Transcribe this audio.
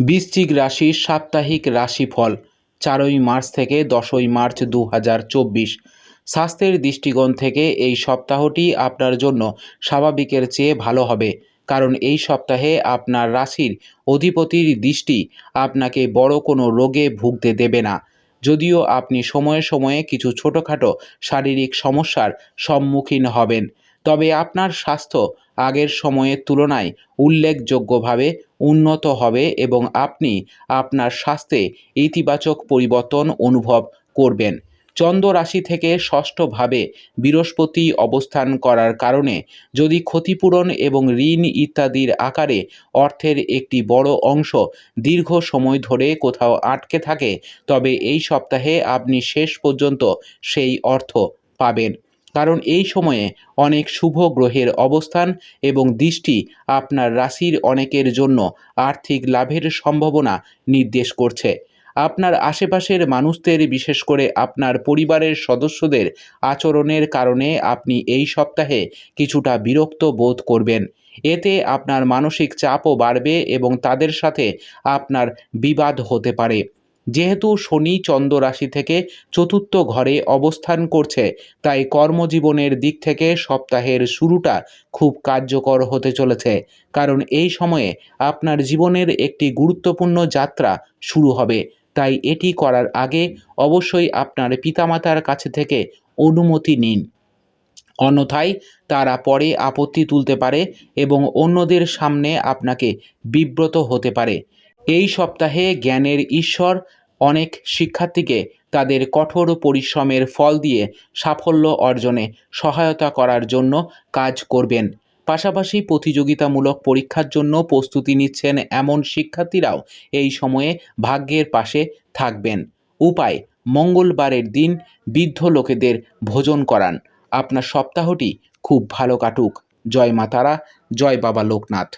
বৃশ্চিক রাশির সাপ্তাহিক রাশিফল চারই মার্চ থেকে দশই মার্চ দু হাজার চব্বিশ। স্বাস্থ্যের দৃষ্টিকোণ থেকে এই সপ্তাহটি আপনার জন্য স্বাভাবিকের চেয়ে ভালো হবে, কারণ এই সপ্তাহে আপনার রাশির অধিপতির দৃষ্টি আপনাকে বড় কোনো রোগে ভুগতে দেবে না। যদিও আপনি সময়ে সময়ে কিছু ছোটোখাটো শারীরিক সমস্যার সম্মুখীন হবেন। তবে আপনার স্বাস্থ্য আগের সময়ের তুলনায় উল্লেখযোগ্যভাবে উন্নত হবে এবং আপনি আপনার স্বাস্থ্যে ইতিবাচক পরিবর্তন অনুভব করবেন। চন্দ্র রাশি থেকে ষষ্ঠভাবে বৃহস্পতি অবস্থান করার কারণে যদি ক্ষতিপূরণ এবং ঋণ ইত্যাদির আকারে অর্থের একটি বড় অংশ দীর্ঘ সময় ধরে কোথাও আটকে থাকে, তবে এই সপ্তাহে আপনি শেষ পর্যন্ত সেই অর্থ পাবেন। কারণ এই সময়ে অনেক শুভ গ্রহের অবস্থান এবং দৃষ্টি আপনার রাশির অনেকের জন্য আর্থিক লাভের সম্ভাবনা নির্দেশ করছে। আপনার আশেপাশের মানুষদের, বিশেষ করে আপনার পরিবারের সদস্যদের আচরণের কারণে আপনি এই সপ্তাহে কিছুটা বিরক্ত বোধ করবেন। এতে আপনার মানসিক চাপও বাড়বে এবং তাদের সাথে আপনার বিবাদ হতে পারে। যেহেতু শনি চন্দ্র রাশি থেকে চতুর্থ ঘরে অবস্থান করছে, তাই কর্মজীবনের দিক থেকে সপ্তাহের শুরুটা খুব কার্যকর হতে চলেছে। কারণ এই সময়ে আপনার জীবনের একটি গুরুত্বপূর্ণ যাত্রা শুরু হবে। তাই এটি করার আগে অবশ্যই আপনার পিতামাতার কাছে থেকে অনুমতি নিন। অন্যথায় তারা পরে আপত্তি তুলতে পারে এবং অন্যদের সামনে আপনাকে বিব্রত হতে পারে। এই সপ্তাহে জ্ঞানের ঈশ্বর অনেক শিক্ষার্থীকে তাদের কঠোর পরিশ্রমের ফল দিয়ে সাফল্য অর্জনে সহায়তা করার জন্য কাজ করবেন। পাশাপাশি প্রতিযোগিতামূলক পরীক্ষার জন্য প্রস্তুতি নিচ্ছেন এমন শিক্ষার্থীরাও এই সময়ে ভাগ্যের পাশে থাকবেন। উপায়, মঙ্গলবারের দিন বৃদ্ধ লোকেদের ভোজন করান। আপনার সপ্তাহটি খুব ভালো কাটুক। জয় মাতারা, জয় বাবা লোকনাথ।